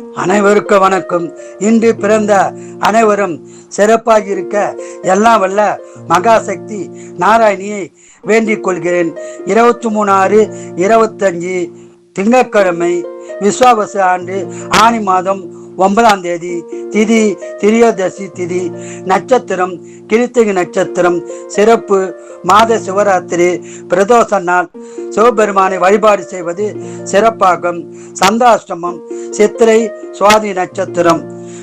அனைவருக்கும் வணக்கம் இன்று பிறந்த அனைவரும் சிறப்பாக இருக்க எல்லாம் வல்ல மகாசக்தி நாராயணியை வேண்டிக் கொள்கிறேன். இருபத்தி மூணு ஆறு இருபத்தஞ்சு திங்கட்கிழமை விஸ்வாபச ஆண்டு ஆனி மாதம் ஒன்பதாம் தேதி திதி திரியோதசி திதி நட்சத்திரம் கிருத்திகை நட்சத்திரம் சிறப்பு மாத சிவராத்திரி பிரதோஷ நாள் சிவபெருமானை வழிபாடு செய்வது சிறப்பாகும். சந்தாஷ்டமம் சித்திரை சுவாதி நட்சத்திரம்.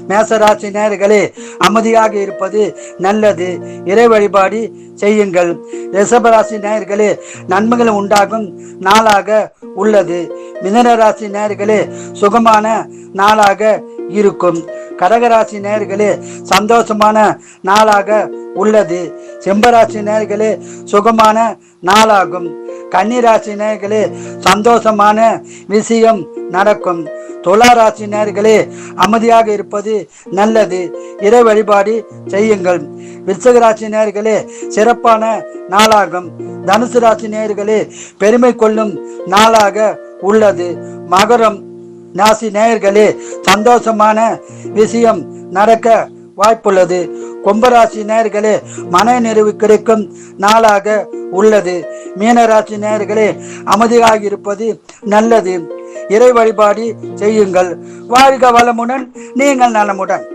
மேசராசி நேர்களே அமைதியாக இருப்பது நல்லது. இறை வழிபாடு செய்யுங்கள். ரிஷபராசி நேர்களே நன்மைகள் உண்டாகும் நாளாக உள்ளது. மிதன ராசி நேர்களே சுகமான நாளாக இருக்கும். கடகராசி நேர்களே சந்தோஷமான நாளாக உள்ளது. செம்பராசி நேர்களே சுகமான நாளாகும். கன்னிராசி நேர்களே சந்தோஷமான விஷயம் நடக்கும். துளாராசி நேர்களே அமைதியாக இருப்பது நல்லது. இறை வழிபாடு செய்யுங்கள். விருச்சகராசி நேர்களே சிறப்பான நாளாகும். தனுசு ராசி நேர்களே பெருமை கொள்ளும் நாளாக உள்ளது. மகரம் ராசி நேயர்களே சந்தோஷமான விஷயம் நடக்க வாய்ப்புள்ளது. கும்பராசி நேயர்களே மன நிறைவு கிடைக்கும் நாளாக உள்ளது. மீனராசி நேயர்களே அமைதியாக இருப்பது நல்லது. இறை வழிபாடு செய்யுங்கள். வாழ்க வளமுடன் நீங்கள் நலமுடன்.